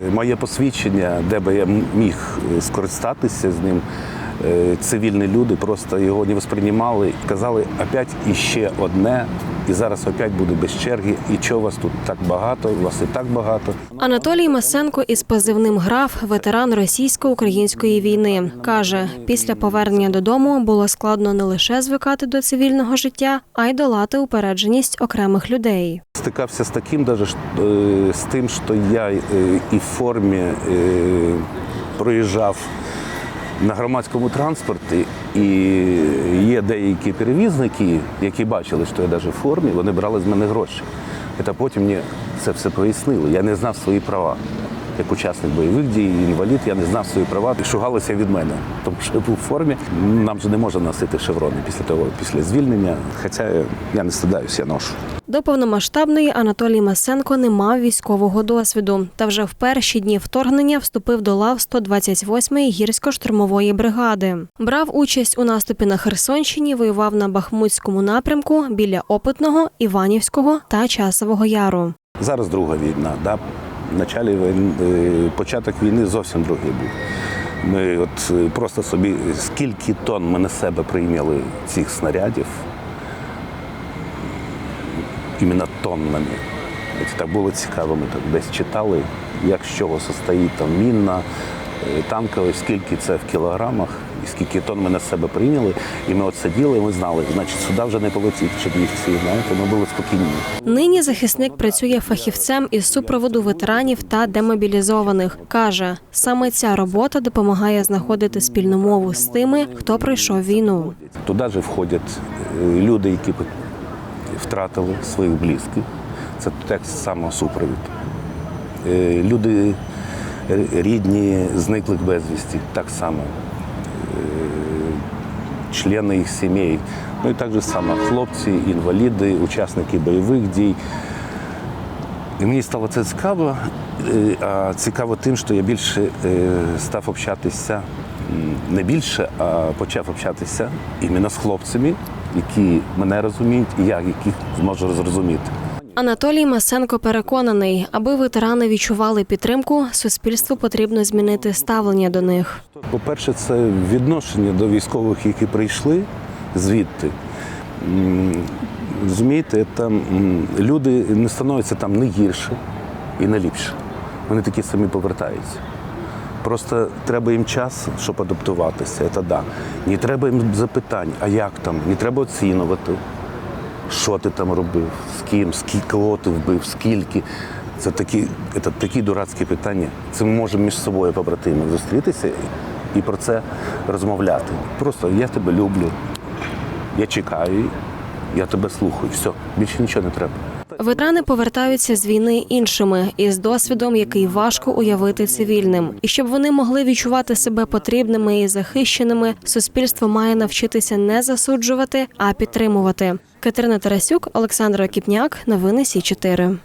Моє посвідчення, де би я міг е, скористатися з ним, е, цивільні люди просто його не восприймали. Казали, опять іще одне, і зараз опять буде без черги. І чого вас тут так багато? Вас і так багато. Анатолій Масенко із позивним граф, ветеран російсько-української війни, каже, після повернення додому було складно не лише звикати до цивільного життя, а й долати упередженість окремих людей. Стикався з таким, даже, е, з тим, що я е, і в формі е, проїжджав на громадському транспорті, і є деякі перевізники, які бачили, що я навіть в формі, вони брали з мене гроші. Та потім мені це все пояснили. Я не знав свої права. Як учасник бойових дій, інвалід, я не знав свої права і шугалися від мене, тому що я був в формі. Нам же не можна носити шеврони після того, після звільнення. Хоча я не стидаюся, я ношу. До повномасштабної Анатолій Масенко не мав військового досвіду, та вже в перші дні вторгнення вступив до лав 128-ї гірсько-штурмової бригади. Брав участь у наступі на Херсонщині, воював на Бахмутському напрямку біля Опитного, Іванівського та Часового Яру. Зараз друга війна. Да? Началі війни, е, початок війни зовсім другий був. Ми от е, просто собі скільки тонн ми на себе прийняли цих снарядів, іменно тоннами. Це Так було цікаво, ми так десь читали, як з чого состоїть там мінна, е, скільки це в кілограмах, і скільки тонн ми на себе прийняли. І ми от сиділи, і ми знали, значить, сюди вже не полетіть чернівці, знаєте, ми були спокійні. Нині захисник працює фахівцем із супроводу ветеранів та демобілізованих. каже, саме ця робота допомагає знаходити спільну мову з тими, хто пройшов війну. Туди ж входять е, люди, які втратили своїх близьких. Це так само супровід. Е, Люди рідні, зниклих безвісті, так само. Е, Члени їх сімей. Ну і так же само хлопці, інваліди, учасники бойових дій. І мені стало це цікаво, е, а цікаво тим, що я більше е, став общатися, не більше, а почав общатися іменно з хлопцями, які мене розуміють, і я яких зможу зрозуміти. Анатолій Масенко переконаний, аби ветерани відчували підтримку, суспільству потрібно змінити ставлення до них. По-перше, це відношення до військових, які прийшли звідти. М, Розумієте, там люди не становляться там не гірше і не ліпше. Вони такі самі повертаються. Просто треба їм час, щоб адаптуватися. Це да. Не треба їм запитань, а як там? Не треба оцінювати, що ти там робив, ким, скільки ти вбив, скільки. Це такі, це такі дурацькі питання. Це ми можемо між собою побратими зустрітися і про це розмовляти. Просто я тебе люблю, я чекаю, я тебе слухаю. Все, більше нічого не треба. Ветерани повертаються з війни іншими із досвідом, який важко уявити цивільним. І щоб вони могли відчувати себе потрібними і захищеними, суспільство має навчитися не засуджувати, а підтримувати. Катерина Тарасюк, Олександр Кіпняк, новини Сі 4